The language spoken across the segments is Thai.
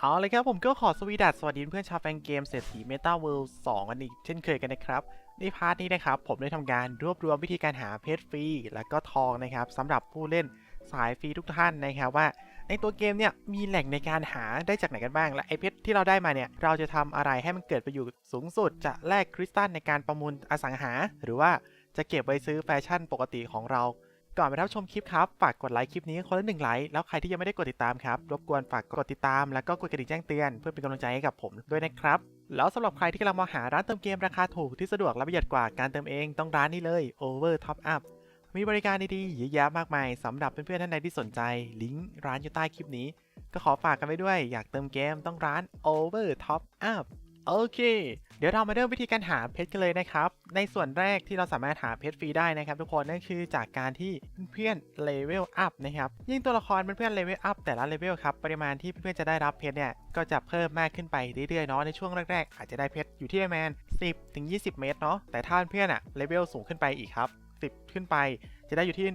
เอาเลยครับผมก็ขอสวีดัสสวัสดีเพื่อนชาวแฟนเกมเศรษฐีเมตาเวิลด์สองกันอีกเช่นเคยกันนะครับ ในพาร์ทนี้นะครับ ผมได้ทำการรวบรวมวิธีการหาเพชรฟรี และก็ทองนะครับสำหรับผู้เล่นสายฟรีทุกท่านนะครับว่า ในตัวเกมเนี่ยมีแหล่งในการหาได้จากไหนกันบ้าง และไอเพชรที่เราได้มาเนี่ยเราจะทำอะไรให้มันเกิดประโยชน์สูงสุด จะแลกคริสตัลในการประมูลอสังหา หรือว่าจะเก็บไว้ซื้อแฟชั่นปกติของเรา ก่อนไปรับชมคลิปครับฝากกดไลค์คลิปนี้คนละหนึ่งไลค์แล้วใครที่ยังไม่ได้กดติดตามครับรบกวนฝากกดติดตามแล้วก็กดกระดิ่งแจ้งเตือนเพื่อเป็นกำลังใจให้กับผมด้วยนะครับแล้วสำหรับใครที่กำลังมองหาร้านเติมเกมราคาถูกที่สะดวกและประหยัดกว่าการเติมเองต้องร้านนี้เลย Over Top Up มีบริการดีๆเยอะแยะมากมายสำหรับเพื่อนๆท่านใดที่สนใจ ลิงก์ร้านอยู่ใต้คลิปนี้ ก็ขอฝากกันไว้ด้วย อยากเติมเกมต้องร้าน Over Top Up โอเค เดี๋ยวเรามาเริ่มวิธีการหาเพชรกันเลยนะครับ ในส่วนแรกที่เราสามารถหาเพชรฟรีได้นะครับ ทุกคนนั่นคือจากการที่เพื่อนๆเลเวลอัพนะครับ ยิ่งตัวละครเพื่อนๆเลเวลอัพแต่ละเลเวลครับ ปริมาณที่เพื่อนๆจะได้รับเพชรเนี่ย ก็จะเพิ่มมากขึ้นไปเรื่อยๆเนาะ ในช่วงแรกๆ อาจจะได้เพชรอยู่ที่ประมาณ10ถึง20 เมตรเนาะ แต่ถ้าเพื่อนๆอะเลเวลสูงขึ้นไปอีกครับ 10 ขึ้นไป จะได้อยู่ที่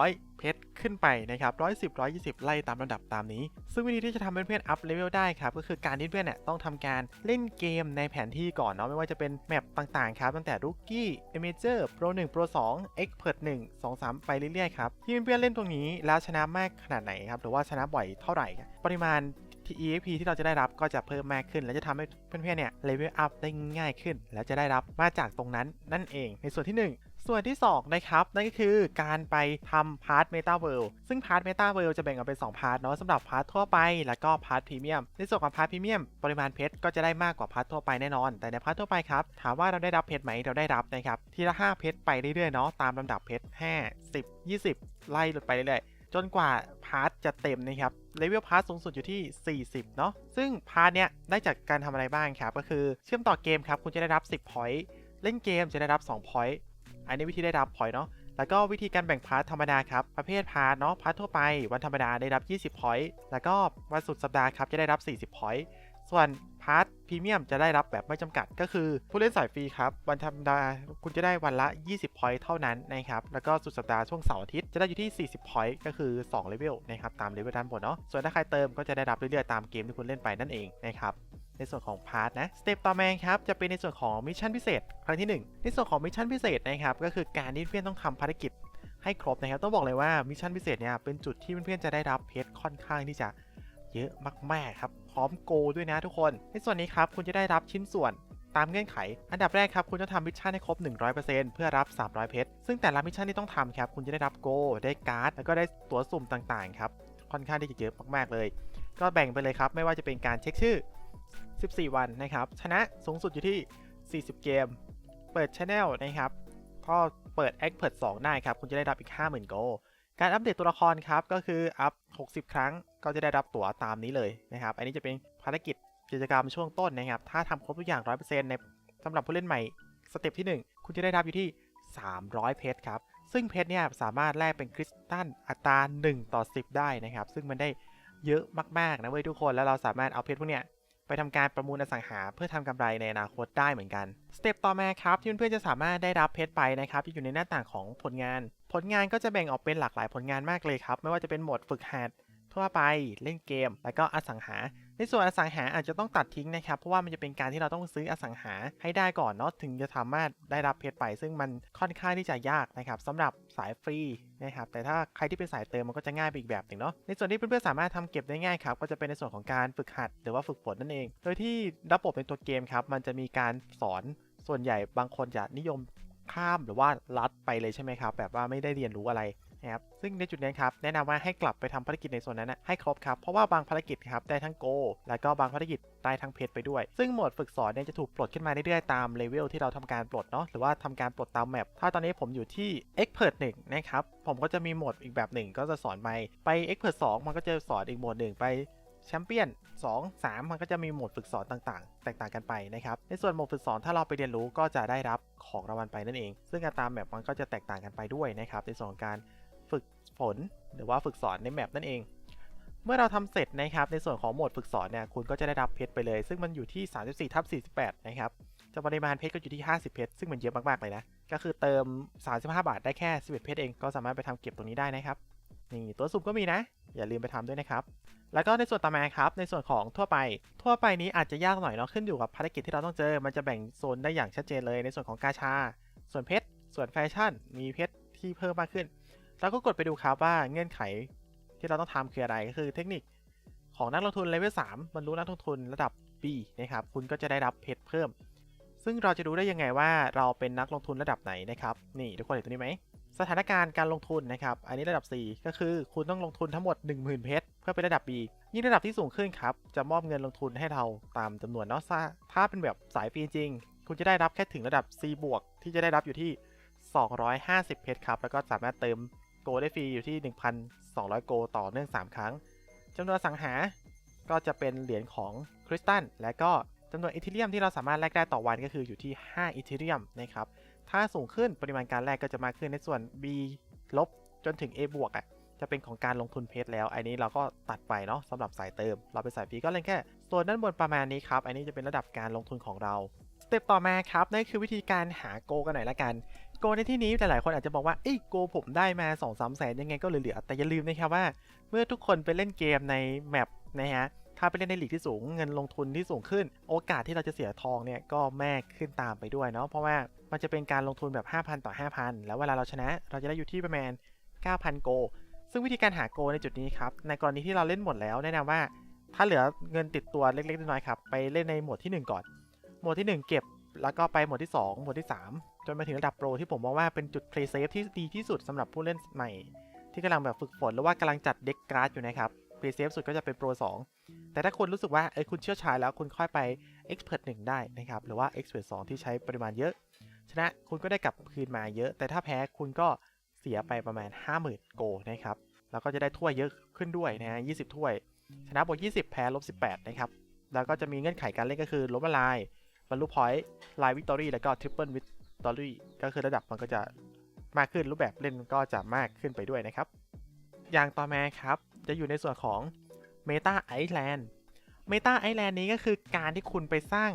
100 เพชรขึ้นไปนะครับ110 120 ไล่ตามลำดับตามนี้ ซึ่งวิธีที่จะทำให้เพื่อนอัพเลเวลได้ครับ ก็คือการที่เพื่อนเนี่ยต้องทำการเล่นเกมในแผนที่ก่อนเนาะ ไม่ว่าจะเป็นแมปต่างๆ ครับ ตั้งแต่ Rookie a m a t e u r Pro 1 Pro 2 Expert 1 2 3ไปเรื่อยๆครับ ที่เพื่อนๆเล่นตรงนี้แล้วชนะมากขนาดไหนครับ หรือว่าชนะบ่อยเท่าไหร่ ปริมาณที่ EXP ที่เราจะได้รับก็จะเพิ่มมากขึ้น และจะทำให้เพื่อนๆเนี่ยเลเวลอัพได้ง่ายขึ้น และจะได้รับมาจากตรงนั้นนั่นเอง ในส่วนที่ 1 ส่วนที่ 2 นะครับ นั่นก็คือการไปทำพาร์ทเมตาเวิลด์ซึ่งพาร์ทเมตาเวิลด์จะแบ่งออกเป็น 2 พาร์ทเนาะสำหรับพาร์ททั่วไป แล้วก็พาร์ทพรีเมียม ในส่วนของพาร์ทพรีเมียมปริมาณเพชรก็จะได้มากกว่าพาร์ททั่วไปแน่นอน แต่ในพาร์ททั่วไปครับ ถามว่าเราได้รับเพชรไหมเราได้รับนะครับทีละ 5 เพชรไปเรื่อยๆเนาะตามลำดับเพชร5 10 20 ไล่ลงไปเรื่อยๆจนกว่าพาร์ทจะเต็มนะครับเลเวลพาร์ทสูงสุดอยู่ที่ 40 เนาะซึ่งพาร์ทเนี้ยได้จากการทำอะไรบ้างครับก็คือเชื่อมต่อเกมครับคุณจะได้รับ 10 point เล่นเกมจะได้รับ2 point อันนี้วิธีได้รับ point เนาะ แล้วก็วิธีการแบ่งพาร์ทธรรมดาครับ ประเภทพาร์ทเนาะ พาร์ททั่วไป วันธรรมดาได้รับ 20 point แล้วก็วันสุดสัปดาห์ครับจะได้รับ 40 point ส่วนพาร์ทพรีเมียมจะได้รับแบบไม่จำกัดก็คือ ผู้เล่นสายฟรีครับ วันธรรมดาคุณจะได้วันละ 20 point เท่านั้นนะครับ แล้วก็สุดสัปดาห์ช่วงเสาร์อาทิตย์จะได้อยู่ที่ 40 point ก็คือ2เลเวลนะครับตามเลเวลด้านบนเนาะส่วนถ้าใครเติมก็จะได้รับเรื่อยๆตามเกมที่คุณเล่นไปนั่นเองนะครับ ในส่วนของพาร์ทนะสเต็ปต่อมาครับจะเป็นในส่วนของมิชชั่นพิเศษครั้งที่ 1 ในส่วนของมิชชั่นพิเศษนะครับก็คือการที่เพื่อนต้องทำภารกิจให้ครบนะครับต้องบอกเลยว่ามิชชั่นพิเศษเนี่ยเป็นจุดที่เพื่อนๆจะได้รับเพชรค่อนข้างที่จะเยอะมากๆครับพร้อมโกด้วยนะทุกคน ในส่วนนี้ครับคุณจะได้รับชิ้นส่วนตามเงื่อนไข อันดับแรกครับคุณจะทำมิชชั่นให้ครบ 100%เพื่อรับ 300 เพชร ซึ่งแต่ละมิชชั่นที่ต้องทำครับคุณจะได้รับโก ได้การ์ด แล้วก็ได้ตั๋วสุ่มต่างๆครับ ค่อนข้างที่จะเยอะมากๆเลย ก็แบ่งไปเลยครับ ไม่ว่าจะเป็นการเช็คชื่อ 14 วันนะครับ ชนะสูงสุดอยู่ที่ 40 เกม เปิด Channel นะครับ ก็เปิด Expert 2ได้ครับ คุณจะได้รับอีก 50,000 โกลการอัปเดตตัวละครครับ ก็คืออัพ 60 ครั้ง ก็จะได้รับตั๋วตามนี้เลยนะครับ อันนี้จะเป็นภารกิจกิจกรรมช่วงต้นนะครับ ถ้าทำครบทุกอย่าง 100%ในสำหรับผู้เล่นใหม่สเต็ปที่ 1 คุณจะได้รับอยู่ที่ 300 เพชรครับ ซึ่งเพชรเนี่ยสามารถแลกเป็นคริสตัลอัตรา1ต่อ 10 ได้นะครับ ซึ่งมันได้เยอะมากๆนะเว้ยทุกคน แล้วเราสามารถเอาเพชรพวกเนี้ย ไปทำการประมูลอสังหาเพื่อทำกำไรในอนาคตได้เหมือนกัน สเต็ปต่อมาครับที่เพื่อนๆจะสามารถได้รับเพชรไปนะครับที่อยู่ในหน้าต่างของผลงาน ผลงานก็จะแบ่งออกเป็นหลากหลายผลงานมากเลยครับ ไม่ว่าจะเป็นหมดฝึกหัดทั่วไปเล่นเกม แล้วก็อสังหา ในส่วนอสังหาอาจจะต้องตัดทิ้งนะครับ เพราะว่ามันจะเป็นการที่เราต้องซื้ออสังหาให้ได้ก่อนเนาะถึงจะสามารถได้รับเพชรไป ซึ่งมันค่อนข้างที่จะยากนะครับสำหรับสายฟรีนะครับแต่ถ้าใครที่เป็นสายเติมมันก็จะง่ายไปอีกแบบหนึ่งเนาะในส่วนที่เพื่อนๆสามารถทำเก็บได้ง่ายครับก็จะเป็นในส่วนของการฝึกหัดหรือว่าฝึกฝนนั่นเอง โดยที่ระบบในตัวเกมครับมันจะมีการสอนส่วนใหญ่บางคนจะนิยมข้ามหรือว่าลัดไปเลยใช่ไหมครับแบบว่าไม่ได้เรียนรู้อะไร นะครับซึ่งในจุดนี้ครับแนะนำว่าให้กลับไปทำภารกิจในส่วนนั้นนะให้ครบครับเพราะว่าบางภารกิจครับได้ทั้งโก แล้วก็บางภารกิจได้ทั้งเพชรไปด้วย ซึ่งโหมดฝึกสอนเนี่ยจะถูกปลดขึ้นมาเรื่อยๆตามเลเวลที่เราทำการปลดเนาะหรือว่าทำการปลดตามแมปถ้าตอนนี้ผมอยู่ที่ Expert 1นะครับผมก็จะมีโหมดอีกแบบหนึ่งก็จะสอนไปไป Expert 2 มันก็จะสอนอีกโหมดหนึ่งไปแชมเปี้ยน 2 3 มันก็จะมีโหมดฝึกสอนต่างๆ แตกต่างกันไปนะครับ ในส่วนโหมดฝึกสอนถ้าเราไปเรียนรู้ก็จะได้รับของรางวัลไปนั่นเอง ซึ่งอัตราแมปมันก็จะแตกต่างกันไปด้วยนะครับในส่วนของการ ฝึกฝน หรือว่าฝึกสอนในแมปนั่นเอง เมื่อเราทำเสร็จนะครับ ในส่วนของโหมดฝึกสอนเนี่ยคุณก็จะได้รับเพชรไปเลย ซึ่งมันอยู่ที่ 34ทับ48 นะครับจะปริมาณเพชรก็อยู่ที่ 50 เพชรซึ่งมันเยอะมากๆเลยนะ ก็คือเติม 35 บาทได้แค่ 11 เพชรเองก็สามารถไปทำเก็บตรงนี้ได้นะครับนี่ตัวสุ่มก็มีนะ อย่าลืมไปทำด้วยนะครับ แล้วก็ในส่วนต่อมาครับ ในส่วนของทั่วไป ทั่วไปนี้อาจจะยากหน่อยเนาะขึ้นอยู่กับภารกิจที่เราต้องเจอ มันจะแบ่งโซนได้อย่างชัดเจนเลยในส่วนของกาชา ส่วนเพชร ส่วนแฟชั่น มีเพชรที่เพิ่มมากขึ้น เราก็กดไปดูครับว่าเงื่อนไขที่เราต้องทำคืออะไรก็คือเทคนิคของนักลงทุนเลเวล3บรรลุนักลงทุนระดับ B นะครับ คุณก็จะได้รับเพชรเพิ่ม ซึ่งเราจะรู้ได้ยังไงว่าเราเป็นนักลงทุนระดับไหนนะครับ นี่ทุกคนเห็นตัวนี้ไหม สถานการณ์การลงทุนนะครับ อันนี้ระดับ 4 ก็คือคุณต้องลงทุนทั้งหมด 10,000 เพชรเพื่อเป็นระดับ B ยิ่งระดับที่สูงขึ้นครับ จะมอบเงินลงทุนให้เราตามจำนวนเนาะถ้าถ้าเป็นแบบสายฟรีจริง คุณจะได้รับแค่ถึงระดับ C บวกที่จะได้รับอยู่ที่ 250 เพชรครับ แล้วก็สามารถเติม โกได้ฟรีอยู่ที่ 1,200 โกต่อเนื่อง 3 ครั้งจำนวนสังหาก็จะเป็นเหรียญของคริสตัลและก็จำนวนอีเทเรียมที่เราสามารถแลกได้ต่อวันก็คืออยู่ที่ 5 อีเทเรียมนะครับ ถ้าสูงขึ้นปริมาณการแลกก็จะมากขึ้นในส่วน B ลบจนถึง A บวกอะจะเป็นของการลงทุนเพชรแล้ว อันนี้เราก็ตัดไปเนาะสำหรับสายเติม เราเป็นสายฟรีก็เล่นแค่โซนด้านบนประมาณนี้ครับ อันนี้จะเป็นระดับการลงทุนของเรา สเต็ปต่อมาครับนั่นคือวิธีการหาโกกันหน่อยละกัน กในที่นี้แต่หลายคนอาจจะบอกว่าเอ้ยโกผมได้มา2องสามแสนยังไงก็เหลือๆแต่อย่าลืมนะครับว่า เมื่อทุกคนไปเล่นเกมในแมปนะฮะถ้าไปเล่นในหลีกที่สูงเงินลงทุนที่สูงขึ้น โอกาสที่เราจะเสียทองเนี่ยก็แม่ขึ้นตามไปด้วยเนาะเพราะว่ามันจะเป็นการลงทุนแบบ 5,000 ต่อ 5,000 แล้วเวลาเราชนะ เราจะได้อยู่ที่ประมาณ 9,000 โก ซึ่งวิธีการหาโกในจุดนี้ครับ ในกรณีที่เราเล่นหมดแล้วแนะนำว่า ถ้าเหลือเงินติดตัวเล็กๆน้อยๆครับไปเล่นในโหมดที่ 1 ก่อนโหมดที่ 1 เก็บ แล้วก็ไปโหมดที่2โหมดที่ 3 จนมาถึงระดับโปรที่ผมมองว่าเป็นจุด play safe ที่ดีที่สุดสำหรับผู้เล่นใหม่ ที่กำลังแบบฝึกฝนหรือว่ากำลังจัดเด็กการ์ดอยู่นะครับ play safe สุดก็จะเป็นโปร2 แต่ถ้าคุณรู้สึกว่าเอ้ยคุณเชี่ยวชาญแล้วคุณค่อยไป expert 1 ได้นะครับ หรือว่า expert 2 ที่ใช้ปริมาณเยอะ ชนะคุณก็ได้กลับคืนมาเยอะ แต่ถ้าแพ้คุณก็เสียไปประมาณ 50,000 โกนะครับ แล้วก็จะได้ถ้วยเยอะขึ้นด้วยนะฮะ20 ถ้วย ชนะบวก 20 แพ้ลบ 18 นะครับ แล้วก็จะมีเงื่อนไขการเล่นก็คือล้มละลายบรรลุพอยต์ไลน์วิกตอรี่แล้วก็ทริปเปิลวิ ตอรี่ก็คือระดับมันก็จะมากขึ้นรูปแบบเล่นก็จะมากขึ้นไปด้วยนะครับ อย่างต่อมาครับ จะอยู่ในส่วนของ Meta Island Meta Island นี้ก็คือการที่คุณไปสร้าง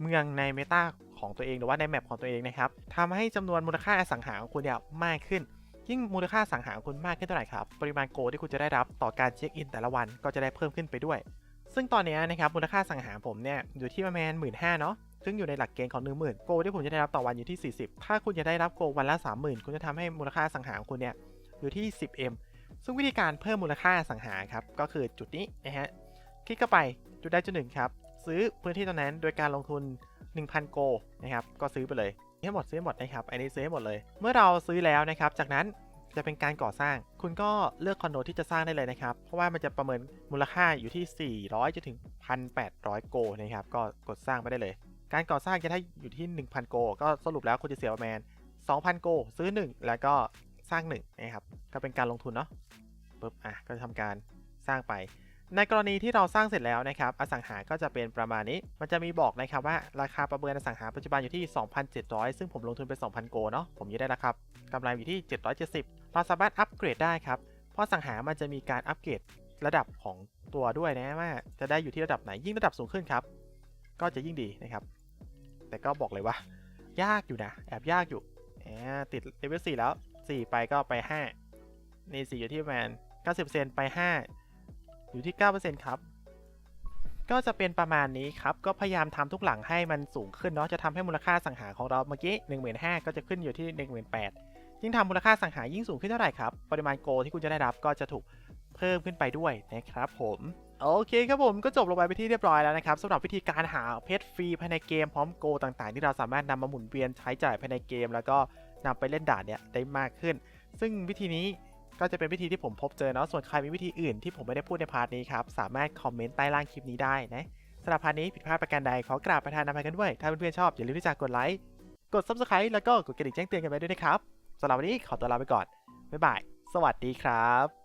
เมืองใน Meta ของตัวเองหรือว่าในแมปของตัวเองนะครับทำให้จำนวนมูลค่าอสังหาของคุณเนี่ยมากขึ้น ยิ่งมูลค่าสังหาของคุณมากขึ้นเท่าไหร่ครับปริมาณโกที่คุณจะได้รับต่อการเช็คอินแต่ละวันก็จะได้เพิ่มขึ้นไปด้วย ซึ่งตอนนี้นะครับมูลค่าสังหาผมเนี่ยอยู่ที่ประมาณหมื่นห้าเนาะ ซึ่งอยู่ในหลักเกณฑ์ของ 1 0,000 โกลที่ผมจะได้รับต่อวันอยู่ที่ 40 ถ้าคุณจะได้รับโกลวันละ 30,000 คุณจะทำให้มูลค่าสังหาของคุณเนี่ยอยู่ที่ 10m ซึ่งวิธีการเพิ่มมูลค่าสังหาครับก็คือจุดนี้นะฮะคลิกเข้าไปจุดใดจุดหนึ่งครับซื้อพื้นที่ตรงนั้นโดยการลงทุน 1,000 โกนะครับก็ซื้อไปเลยให้หมดซื้อหมดนะครับอันนี้ซื้อให้หมดเลย เมื่อเราซื้อแล้วนะครับจากนั้นจะเป็นการก่อสร้าง คุณก็เลือกคอนโดที่จะสร้างได้เลยนะครับ เพราะว่ามันจะประเมินมูลค่าอยู่ที่ 400จนถึง 1,800 โกนะครับ ก็กดสร้างไปได้เลย การก่อสร้างจะได้อยู่ที่ 1,000 โก ก็สรุปแล้วคุณจะเสียประมาณ2,000 โก ซื้อ 1 แล้วก็สร้าง1นะครับก็เป็นการลงทุนเนาะปุ๊บอะก็จะทำการสร้างไป ในกรณีที่เราสร้างเสร็จแล้วนะครับ อสังหาก็จะเป็นประมาณนี้ มันจะมีบอกนะครับว่าราคาประเมินอสังหาปัจจุบันอยู่ที่ 2,700 ซึ่งผมลงทุนไป 2,000 โกเนาะผมยึดได้แล้วครับกำไรอยู่ที่ 770 เราสามารถอัปเกรดได้ครับเพราะอสังหามันจะมีการอัปเกรดระดับของตัวด้วยนะว่าจะได้อยู่ที่ระดับไหนยิ่งระดับสูงขึ้นครับ ก็จะยิ่งดีนะครับ แต่ก็บอกเลยว่า ยากอยู่นะ แอบยากอยู่แอติดเลเวล4แล้ว 4 ไปก็ไป 5 นี่ 4 อยู่ที่ประมาณ90%ไป 5 อยู่ที่ 9%ครับ ก็จะเป็นประมาณนี้ครับ ก็พยายามทำทุกหลังให้มันสูงขึ้นเนาะ จะทำให้มูลค่าสังหาของเราเมื่อกี้ 15,000 ก็จะขึ้นอยู่ที่ 18,000 ยิ่งทำมูลค่าสังหายิ่งสูงขึ้นเท่าไหร่ครับ ปริมาณโกลที่คุณจะได้รับก็จะถูกเพิ่มขึ้นไปด้วยนะครับผม โอเคครับผมก็จบลงไปไปที่เรียบร้อยแล้วนะครับสำหรับวิธีการหาเพชรฟรีภายในเกมพร้อมโกต่างๆ ที่เราสามารถนำมาหมุนเวียนใช้จ่ายภายในเกม แล้วก็นำไปเล่นด่านเนี่ยได้มากขึ้น ซึ่งวิธีนี้ก็จะเป็นวิธีที่ผมพบเจอเนาะส่วนใครมีวิธีอื่นที่ผมไม่ได้พูดในพาร์ทนี้ครับสามารถคอมเมนต์ใต้ล่างคลิปนี้ได้นะสำหรับพาร์ทนี้ผิดพลาดประการใดขอกราบประทานอภัยกันด้วยถ้าเพื่อนๆชอบอย่าลืมที่จะกดไลค์กด subscribe แล้วก็กดกระดิ่งแจ้งเตือนกันไว้ด้วยนะครับสำหรับวันนี้ขอตัวลาไปก่อนบ๊ายบายสวัสดีครับ